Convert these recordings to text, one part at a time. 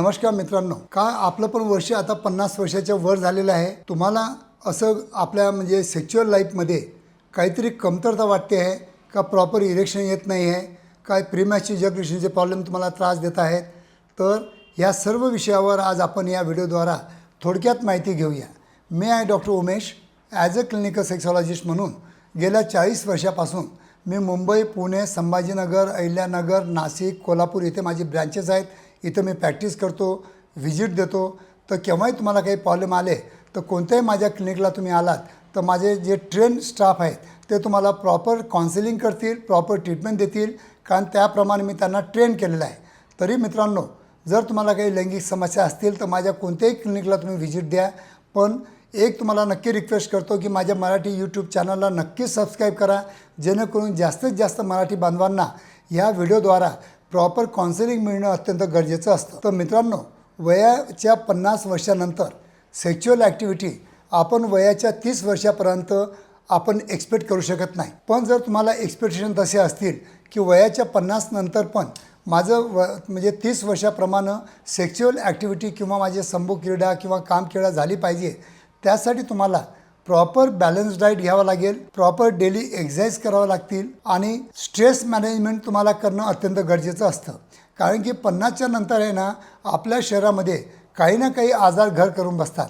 नमस्कार मित्रांनो. काय आपलं पण वर्ष आता पन्नास वर्षाच्या वर झालेलं आहे. तुम्हाला असं आपल्या म्हणजे सेक्च्युअल लाईफमध्ये काहीतरी कमतरता वाटते आहे का प्रॉपर इरेक्शन येत नाही आहे? काय प्रिमॅची जगरेशनचे प्रॉब्लेम तुम्हाला त्रास देत आहेत? तर या सर्व विषयावर आज आपण या व्हिडिओद्वारा थोडक्यात माहिती घेऊया. मी आहे doctor Umesh as a clinical sexologist म्हणून गेल्या चाळीस वर्षापासून मी मुंबई पुणे संभाजीनगर अहिल्यानगर नाशिक कोल्हापूर इथे माझी ब्रँचेस आहेत. इथं मी प्रॅक्टिस करतो व्हिजिट देतो. तर केव्हाही तुम्हाला काही प्रॉब्लेम आले तर कोणत्याही माझ्या क्लिनिकला तुम्ही आलात तर माझे जे ट्रेन स्टाफ आहेत ते तुम्हाला प्रॉपर काउन्सिलिंग करतील प्रॉपर ट्रीटमेंट देतील. कारण त्याप्रमाणे मी त्यांना ट्रेन केलेलं आहे. तरी मित्रांनो जर तुम्हाला काही लैंगिक समस्या असतील तर माझ्या कोणत्याही क्लिनिकला तुम्ही व्हिजिट द्या. पण एक तुम्हाला नक्की रिक्वेस्ट करतो की माझ्या मराठी यूट्यूब चॅनलला नक्की सबस्क्राईब करा. जेणेकरून जास्तीत जास्त मराठी बांधवांना ह्या व्हिडिओद्वारा प्रॉपर काउन्सिलिंग मिळणं अत्यंत गरजेचं असतं. तर मित्रांनो वयाच्या पन्नास वर्षानंतर सेक्च्युअल ॲक्टिव्हिटी आपण वयाच्या तीस वर्षापर्यंत आपण एक्सपेक्ट करू शकत नाही. पण जर तुम्हाला एक्सपेक्टेशन तसे असतील की वयाच्या पन्नास नंतर पण माझं व म्हणजे तीस वर्षाप्रमाणे सेक्च्युअल ॲक्टिव्हिटी किंवा माझे संभू क्रीडा किंवा काम क्रीडा झाली पाहिजे त्यासाठी तुम्हाला प्रॉपर बॅलन्स डाईट घ्यावं लागेल प्रॉपर डेली एक्झरसाईज करावं लागतील आणि स्ट्रेस मॅनेजमेंट तुम्हाला करणं अत्यंत गरजेचं असतं. कारण की पन्नासच्या नंतर आहे ना आपल्या शरीरामध्ये काही ना काही आजार घर करून बसतात.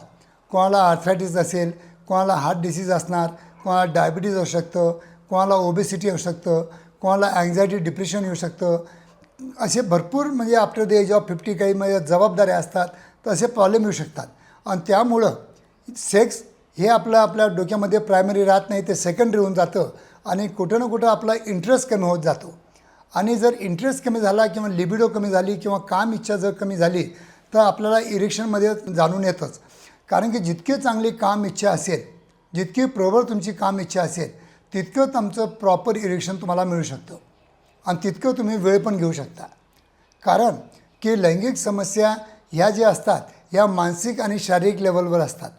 कोणाला आर्थरायटिस असेल कोणाला हार्ट डिसीज असणार कोणाला डायबिटीज असू शकतं कोणाला ओबेसिटी असू शकतं कोणाला अँझायटी डिप्रेशन येऊ शकतं. असे भरपूर म्हणजे after the age of fifty काही म्हणजे जबाबदाऱ्या असतात तर असे प्रॉब्लेम येऊ शकतात. आणि त्यामुळं सेक्स हे आपलं आपल्या डोक्यामध्ये प्रायमरी राहत नाही ते सेकंडरी होऊन जातं आणि कुठं ना कुठं आपला इंटरेस्ट कमी होत जातो. आणि जर इंटरेस्ट कमी झाला किंवा लिबिडो कमी झाली किंवा काम इच्छा जर कमी झाली तर आपल्याला इरेक्शनमध्ये जाणून येतंच. कारण की जितके चांगली काम इच्छा असेल जितकी प्रबळ तुमची काम इच्छा असेल तितकं तुमचं प्रॉपर इरेक्शन तुम्हाला मिळू शकतं. आणि तितकं तुम्ही वेळ पण घेऊ शकता. कारण की लैंगिक समस्या ह्या ज्या असतात ह्या मानसिक आणि शारीरिक लेवलवर असतात.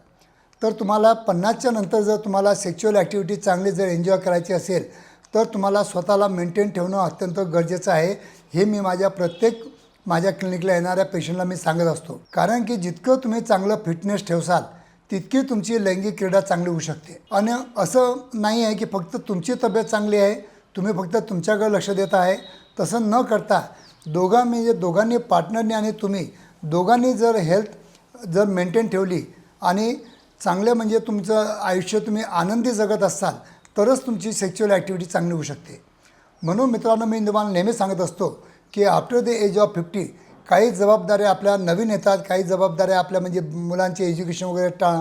तर तुम्हाला पन्नासच्या नंतर जर तुम्हाला सेक्च्युअल ॲक्टिव्हिटी चांगली जर एन्जॉय करायची असेल तर तुम्हाला स्वतःला मेंटेन ठेवणं अत्यंत गरजेचं आहे. हे मी माझ्या प्रत्येक माझ्या क्लिनिकला येणाऱ्या पेशंटला मी सांगत असतो. कारण की जितकं तुम्ही चांगलं फिटनेस ठेवसाल तितकी तुमची लैंगिक क्रीडा चांगली होऊ शकते. आणि असं नाही आहे की फक्त तुमची तब्येत चांगली आहे तुम्ही फक्त तुमच्याकडे लक्ष देत आहे. तसं न करता दोघां म्हणजे दोघांनी पार्टनरने आणि तुम्ही दोघांनी जर हेल्थ जर मेंटेन ठेवली आणि चांगलं म्हणजे तुमचं आयुष्य तुम्ही आनंदी जगत असाल तरच तुमची सेक्च्युअल ॲक्टिव्हिटी चांगली होऊ शकते. म्हणून मित्रांनो मी तुम्हाला नेहमी सांगत असतो की after the age of fifty काही जबाबदाऱ्या आपल्या नवीन येतात काही जबाबदाऱ्या आपल्या म्हणजे मुलांचे एज्युकेशन वगैरे टा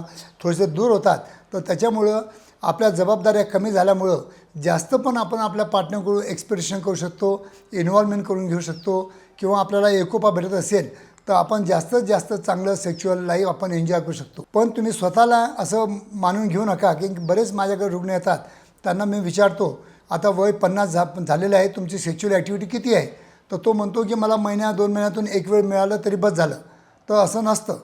थोडेसे दूर होतात. तर त्याच्यामुळं आपल्या जबाबदाऱ्या कमी झाल्यामुळं जास्त पण आपण आपल्या पार्टनरकडून एक्सप्रेशन करू शकतो इन्व्हॉल्वमेंट करून घेऊ शकतो किंवा आपल्याला एकोपा भेटत असेल तर आपण जास्तीत जास्त चांगलं सेक्च्युअल लाईफ आपण एन्जॉय करू शकतो. पण तुम्ही स्वतःला असं मानून घेऊ नका की बरेच माझ्याकडे रुग्ण येतात. त्यांना मी विचारतो आता वय पन्नास झा झालेलं आहे तुमची सेक्च्युअल ॲक्टिव्हिटी किती आहे? तर तो म्हणतो की मला महिन्या दोन महिन्यातून एक वेळ मिळालं तरी बस झालं. तर असं नसतं.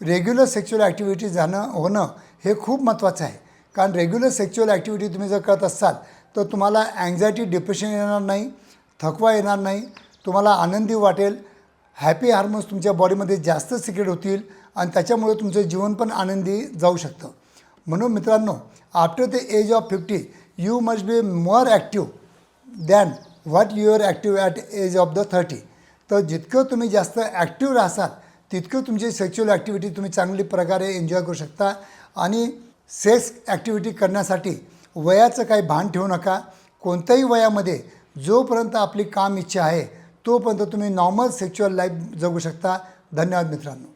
रेग्युलर सेक्च्युअल ॲक्टिव्हिटी जाणं होणं हे खूप महत्त्वाचं आहे. कारण रेग्युलर सेक्च्युअल ॲक्टिव्हिटी तुम्ही जर करत असाल तर तुम्हाला अँझायटी डिप्रेशन येणार नाही थकवा येणार नाही तुम्हाला आनंदी वाटेल हॅपी हार्मोन्स तुमच्या बॉडीमध्ये जास्त सिक्रेट होतील आणि त्याच्यामुळे तुमचं जीवन पण आनंदी जाऊ शकतं. म्हणून मित्रांनो after the age of fifty you must be more active than what you are active at age of the thirty तर जितकं तुम्ही जास्त ॲक्टिव्ह राहसाल तितकं तुमची सेक्च्युअल ॲक्टिव्हिटी तुम्ही चांगली प्रकारे एन्जॉय करू शकता. आणि सेक्स ॲक्टिव्हिटी करण्यासाठी वयाचं काही भान ठेवू नका. कोणत्याही वयामध्ये जोपर्यंत आपली काम इच्छा आहे तोपर्यंत तुम्ही नॉर्मल सेक्च्युअल लाईफ जगू शकता. धन्यवाद मित्रांनो.